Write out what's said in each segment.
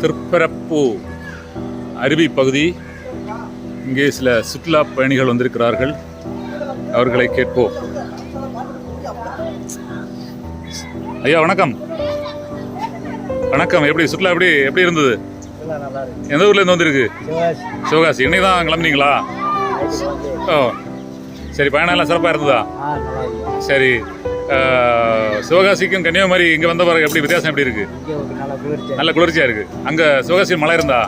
திருப்பரப்பு அருவி பகுதி. இங்கே சில சுற்றுலா பயணிகள் வந்திருக்கிறார்கள். அவர்களை கேட்போம். ஐயா வணக்கம். வணக்கம். எப்படி சுற்றுலா எப்படி எப்படி இருந்தது? எந்த ஊர்ல இருந்து வந்திருக்கு? சிவகாசி. இன்னைக்கு தான் கிளம்புனீங்களா? ஓ சரி பயணம் எல்லாம் சிறப்பாக இருந்ததா? சரி சிவகாசிக்கும் கன்னியாகுமரி இங்கே வந்த பிறகு எப்படி வித்தியாசம் எப்படி இருக்கு? நல்ல குளிர்ச்சியா இருக்கு. அங்க சிவகாசியில் மழை இருந்தா?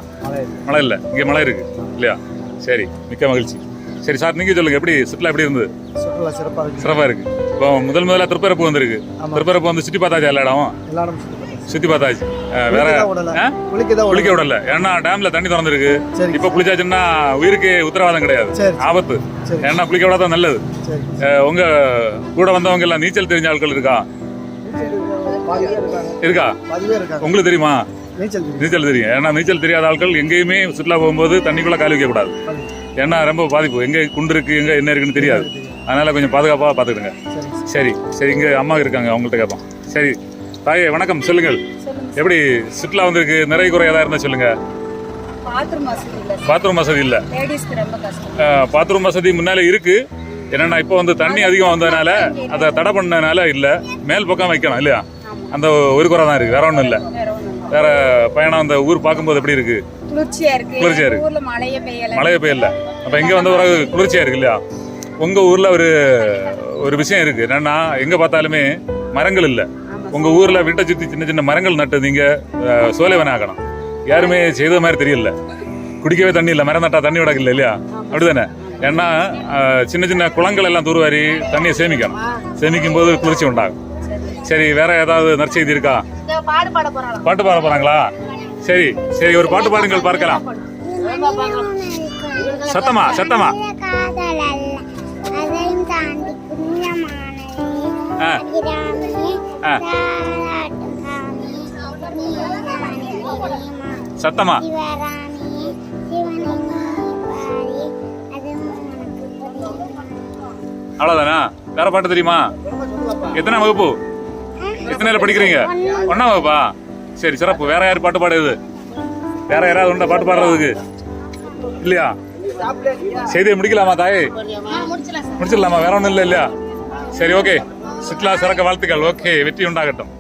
மழை இல்லை. இங்கே மழை இருக்கு. இல்லையா? சரி மிக்க மகிழ்ச்சி. சரி சார் நீங்க சொல்லுங்க. எப்படி சுற்றுலா எப்படி இருந்தது? சிறப்பா இருக்கு. இப்போ முதல் முதல்ல திருப்பரப்பு வந்திருக்கு. திருப்பரப்பு வந்து சுற்றி பார்த்தாச்சு எல்லா பார்த்தேன் சுற்றி பார்த்தாச்சு. வேற குளிக்க விடல. ஏன்னா டேம்ல தண்ணி திறந்துருக்கு. இப்போ குளிச்சாச்சுன்னா உயிருக்கு உத்தரவாதம் கிடையாது. ஆபத்து. ஏன்னா குளிக்க விடாதான் நல்லது. உங்க கூட வந்தவங்க எல்லாம் நீச்சல் தெரிஞ்ச ஆட்கள் இருக்கா? இருக்கா? உங்களுக்கு தெரியுமா? நீச்சல் தெரியும். ஏன்னா நீச்சல் தெரியாத ஆட்கள் எங்கேயுமே சுற்றுலா போகும்போது தண்ணிக்குள்ள கால் வைக்க கூடாது ஏன்னா ரொம்ப பாதிப்பு. எங்க குண்டு இருக்கு எங்க என்ன இருக்குன்னு தெரியாது. அதனால கொஞ்சம் பாதுகாப்பா பாத்துக்கிடுங்க சரி. சரி இங்க அம்மா இருக்காங்க அவங்கள்ட்ட கேட்போம். சரி தாயே வணக்கம் சொல்லுங்கள். எப்படி சுற்றுலா வந்திருக்கு? நிறைய குறை ஏதாவது இருந்தா சொல்லுங்க. பாத்ரூம் வசதி இல்லை பாத்ரூம் வசதி இல்ல. லேடிஸ்க்கு ரொம்ப கஷ்டம். பாத்ரூம் வசதி முன்னால இருக்கு. என்னன்னா இப்போ வந்து தண்ணி அதிகம் வந்ததுனால அதை தடை பண்ணனால இல்ல. மேல் பக்கம் வைக்கணும் இல்லையா? அந்த ஒரு குறை தான் இருக்கு வேற ஒன்றும் இல்ல. வேற பயணம் அந்த ஊர் பார்க்கும்போது எப்படி இருக்கு? குளிர்ச்சியா இருக்கு. குளிர்ச்சியா மழையே பெய்யல. அப்ப இங்க வந்த பிறகு குளிர்ச்சியா இருக்கு இல்லையா? உங்க ஊர்ல ஒரு ஒரு விஷயம் இருக்கு. என்னன்னா எங்க பார்த்தாலுமே மரங்கள் இல்ல. உங்க ஊர்ல வீட்டை சுத்தி சின்ன சின்ன மரங்கள் நட்டு நீங்க அஹ், சோலைவனம் ஆக்கணும் யாருமே செய்த மாதிரி தெரியல. குடிக்கவே தண்ணி இல்ல மரம் நட்டா தண்ணி விடக்கு இல்ல இல்லையா? அப்படிதானே? ஏன்னா சின்ன சின்ன குளங்கள் எல்லாம் தூர்வாரி தண்ணியை சேமிக்கணும். சேமிக்கும் போது குளிர்ச்சி உண்டாகும். சரி வேற ஏதாவது நற்செய்தி இருக்கா? பாட்டு பாட போறாங்களா? சரி சரி ஒரு பாட்டு பாடுங்கள் பார்க்கலாம். சத்தமா சத்தமா. காதல் அவ்வளோதானா வேற பாட்டு தெரியுமா? எத்தனை வகுப்பு? எத்தனை படிக்கிறீங்க? ஒன்னாம் வகுப்பா? சரி சிறப்பு. வேற யார் பாட்டு பாடுறது வேற யாராவது உண்டா பாட்டு பாடுறதுக்கு? இல்லையா? செய்தியை முடிக்கலாமா தாயே? முடிச்சிடலாமா? வேற ஒன்றும் இல்லை இல்லையா? சரி ஓகே. சுற்றுலா சிறக்க வாழ்த்துக்கள். ஓகே வெற்றி உண்டாகட்டும்.